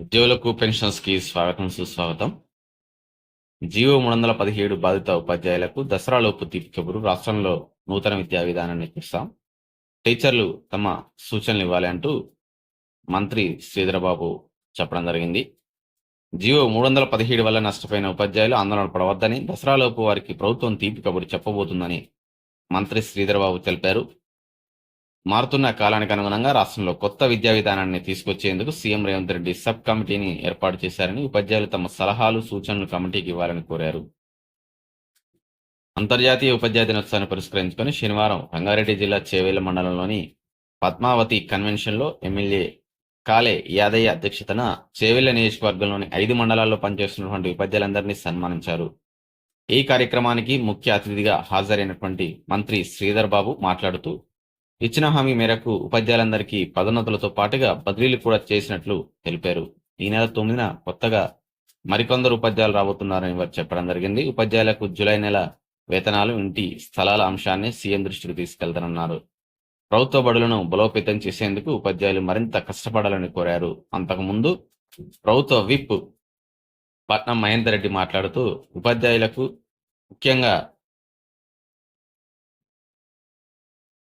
ఉద్యోగులకు పెన్షన్స్కి స్వాగతం సుస్వాగతం. జీవో మూడు వందల పదిహేడు బాధిత ఉపాధ్యాయులకు దసరాలోపు తీర్పు చెబురు రాష్ట్రంలో నూతన విద్యా విధానాన్ని చూస్తాం టీచర్లు తమ సూచనలు ఇవ్వాలి అంటూ మంత్రి శ్రీధరబాబు చెప్పడం జరిగింది. జీవో మూడు వందల పదిహేడు వల్ల నష్టపోయిన ఉపాధ్యాయులు ఆందోళన పడవద్దని దసరాలోపు వారికి ప్రభుత్వం తీపి కబురు చెప్పబోతుందని మంత్రి శ్రీధరబాబు తెలిపారు. మారుతున్న కాలానికి అనుగుణంగా రాష్ట్రంలో కొత్త విద్యా విధానాన్ని తీసుకొచ్చేందుకు సీఎం రేవంత్ రెడ్డి సబ్ కమిటీని ఏర్పాటు చేశారని ఉపాధ్యాయులు తమ సలహాలు సూచనలు కమిటీకి ఇవ్వాలని కోరారు. అంతర్జాతీయ ఉపాధ్యాయ దినోత్సవాన్ని పురస్కరించుకొని శనివారం రంగారెడ్డి జిల్లా చేవేల మండలంలోని పద్మావతి కన్వెన్షన్లో ఎమ్మెల్యే కాలే యాదయ్య అధ్యక్షతన చేవెళ్ళ నియోజకవర్గంలోని ఐదు మండలాల్లో పనిచేస్తున్నటువంటి ఉపాధ్యాయులందరినీ సన్మానించారు. ఈ కార్యక్రమానికి ముఖ్య అతిథిగా హాజరైనటువంటి మంత్రి శ్రీధర్ బాబు మాట్లాడుతూ ఇచ్చిన హామీ మేరకు ఉపాధ్యాయులందరికీ పదోన్నతులతో పాటుగా బదిలీలు కూడా చేసినట్లు తెలిపారు. ఈ నెల తొమ్మిదిన కొత్తగా మరికొందరు ఉపాధ్యాయులు రాబోతున్నారని వారు చెప్పడం జరిగింది. ఉపాధ్యాయులకు జూలై నెల వేతనాలు ఇంటి స్థలాల అంశాన్ని సీఎం దృష్టికి తీసుకెళ్తానన్నారు ప్రభుత్వ బడులను బలోపేతం చేసేందుకు ఉపాధ్యాయులు మరింత కష్టపడాలని కోరారు. అంతకుముందు ప్రభుత్వ విప్ పట్నం మహేందర్ రెడ్డి మాట్లాడుతూ ఉపాధ్యాయులకు ముఖ్యంగా